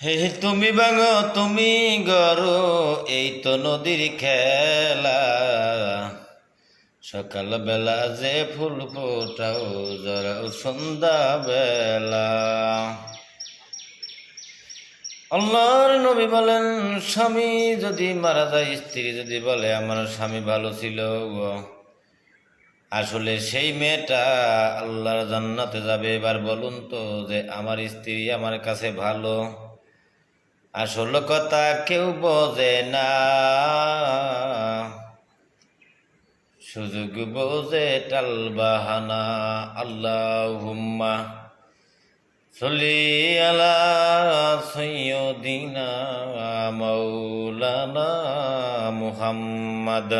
হে তুমি বাঙো তুমি গরো এই তো নদীর খেলা। সকাল বেলা যে ফুল ফোটাও জরাও সন্ধ্যা বেলা আল্লাহর নবী বলেন, স্বামী যদি মারা যায়, স্ত্রী যদি বলে, আমার স্বামী ভালো ছিল আসলে সেই মেয়েটা আল্লাহর জান্নাতে যাবে। এবার বলুন তো যে, আমার স্ত্রী আমার কাছে ভালো। আসল কথা কেউ বোঝে না। সুযোগ বোঝে টাল বাহানা। আল্লাহ হুম্মা সলি আলা সৈয়দিনা মৌলানা মুহাম্মদ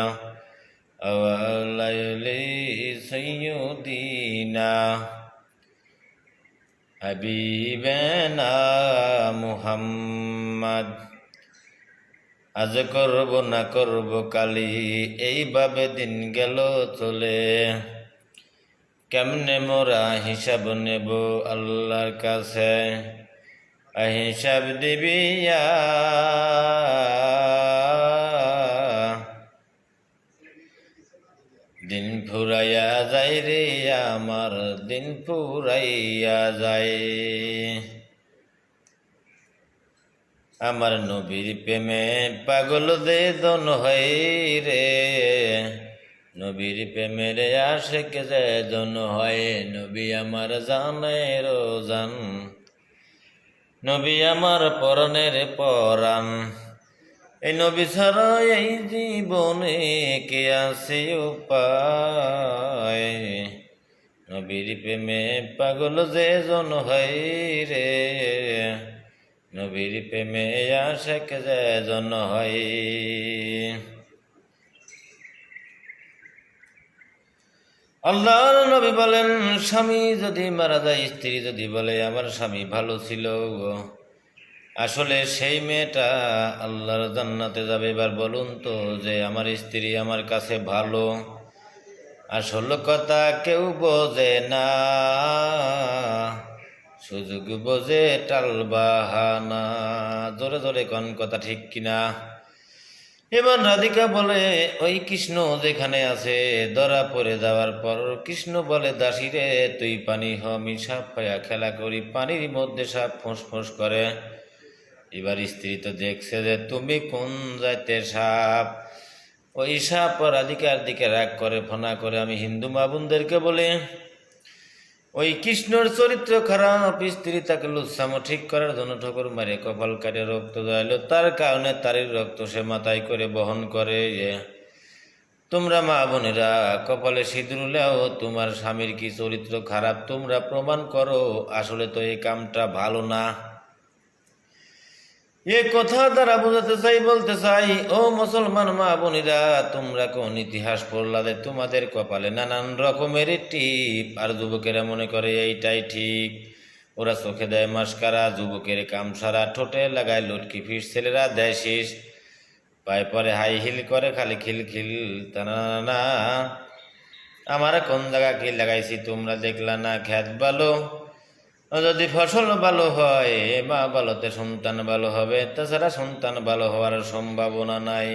সৈয়দিনা হাবিবেনা মুহাম্মদ। আজ করব না করব কালি এইভাবে দিন গেল চলে। কেমনে মোরা হিসাব নেব আল্লাহর কাছে? হিসাব দিবিয়া দিন ফুরাইয়া যায় রে, আমার দিন ফুরাইয়া যায়। আমার নবীর প্রেমে পাগল দে দন হয় রে, নবীর প্রেমের আশেক যে জন হয় নবী আমার জানের জান নবী আমার পরনের পরাণ। এই নবী ছাড়া এই জীবনে কে আছে উপায়? নবীর প্রেমে পাগল যে জন হয় রে। নবীর প্রেমে আশেক যে জন হয়। আল্লাহর নবী বলেন, স্বামী যদি মারা যায়, স্ত্রী যদি বলে, আমার স্বামী ভালো ছিল। আসলে সেই মেয়েটা আল্লাহর জান্নাতে যাবে। এবার বলুন তো যে আমার স্ত্রী আমার কাছে ভালো। আসল কথা কেউ বোঝে না। সুযোগ বোঝে টাল বাহানা। জোরে জোরে কন কথা ঠিক কিনা? এবার রাধিকা বলে, ওই কৃষ্ণ যেখানে আছে, ধরা পড়ে যাওয়ার পর কৃষ্ণ বলে, দাসী রে, তুই পানি হমি সাপ হইয়া খেলা করি। পানির মধ্যে সাপ ফোঁস ফোঁস করে। এবার স্ত্রী তো দেখছে যে তুমি কোন যাইতে সাপ। ওই সাপ রাধিকার দিকে রাগ করে, ফোনা করে। আমি হিন্দু মাবুনদেরকে বলে, ওই কৃষ্ণর চরিত্র খারাপ, স্ত্রী তাকে লুৎসামো ঠিক করার জন্য ঠোকর মারে, কপাল কাটে, রক্ত জয়ালো তার কারণে তারই রক্ত সে মাথায় করে বহন করে। তোমরা মা বোনেরা কপালে সিঁদুরলেও তোমার স্বামীর কি চরিত্র খারাপ? তোমরা প্রমাণ করো, আসলে তো এই কামটা ভালো না। এ কথা দ্বারা বোঝাতে চাই, বলতে চাই, ও মুসলমান মা বোনেরা, তোমরা কোন ইতিহাস পড়লাদের তোমাদের কপালে নানান রকমের টিপ। আর যুবকেরা মনে করে এইটাই ঠিক। ওরা চোখে দেয় মাস্কারা, যুবকের কামসারা, ঠোঁটে লাগায় লটকি ফিস, ছেলেরা দেয় শীষ। পায়ে পরে হাই হিল করে, খালি খিল টানা না আমার কোন জায়গা কি লাগাইছি তোমরা দেখলা না, খ্যাত ভালো যদি ফসল ভালো হয় বা ভালোতে সন্তান ভালো হবে, তাছাড়া সন্তান ভালো হওয়ার সম্ভাবনা নাই।